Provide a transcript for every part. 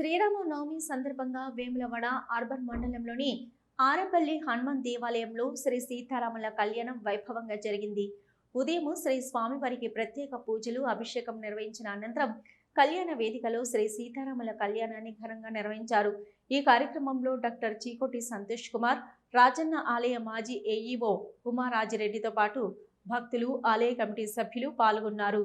శ్రీరామనవమి సందర్భంగా వేములవాడ అర్బన్ మండలంలోని ఆరపల్లి హనుమాన్ దేవాలయంలో శ్రీ సీతారాముల కళ్యాణం వైభవంగా జరిగింది. ఉదయం శ్రీ స్వామివారికి ప్రత్యేక పూజలు అభిషేకం నిర్వహించిన అనంతరం కళ్యాణ వేదికలో శ్రీ సీతారాముల కళ్యాణాన్ని ఘనంగా నిర్వహించారు. ఈ కార్యక్రమంలో డాక్టర్ చీకోటి సంతోష్ కుమార్ రాజన్న ఆలయ మాజీ ఏఈఓ ఉమారాజిరెడ్డితో పాటు భక్తులు ఆలయ కమిటీ సభ్యులు పాల్గొన్నారు.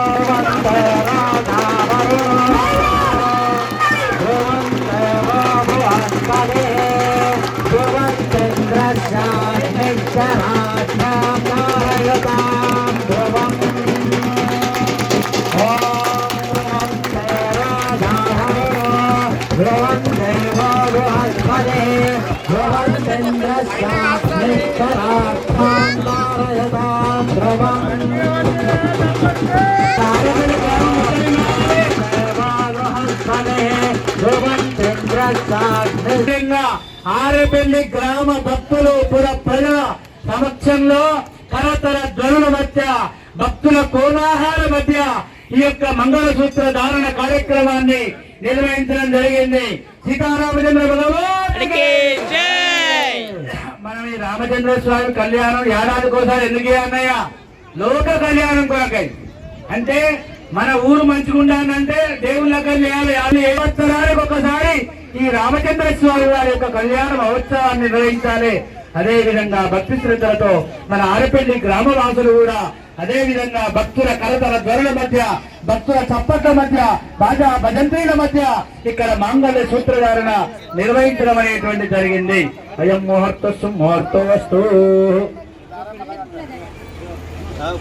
ఆరేపల్లి గ్రామ భక్తులు పుర ప్రజల సమక్షంలో కరతర ధ్వనుల మధ్య భక్తుల కోలాహల మధ్య ఈ యొక్క మంగళసూత్ర ధారణ కార్యక్రమాన్ని నిర్వహించడం జరిగింది. సీతారామచంద్ర మనం ఈ రామచంద్ర స్వామి కళ్యాణం ఏడాదికోసారి ఎందుకే అన్నయ్య? లోక కళ్యాణం కొరకై. అంటే మన ఊరు మంచిగుండాలంటే దేవుళ్ళ కళ్యాణాలు యాభై సంవత్సరాలకు ఒకసారి ఈ రామచంద్ర స్వామి వారి యొక్క కళ్యాణ మహోత్సవాన్ని నిర్వహించాలి. అదే విధంగా భక్తి శ్రద్ధలతో మన ఆరపల్లి గ్రామవాసులు కూడా అదే విధంగా భక్తుల కలతల ధ్వరుల మధ్య భక్తుల చప్పట్ల మధ్య బాజా భజంత్రీల మధ్య ఇక్కడ మాంగళ్య సూత్రధారణ నిర్వహించడం అనేటువంటి జరిగింది. అయం ముహూర్త ముహూర్తో వస్తు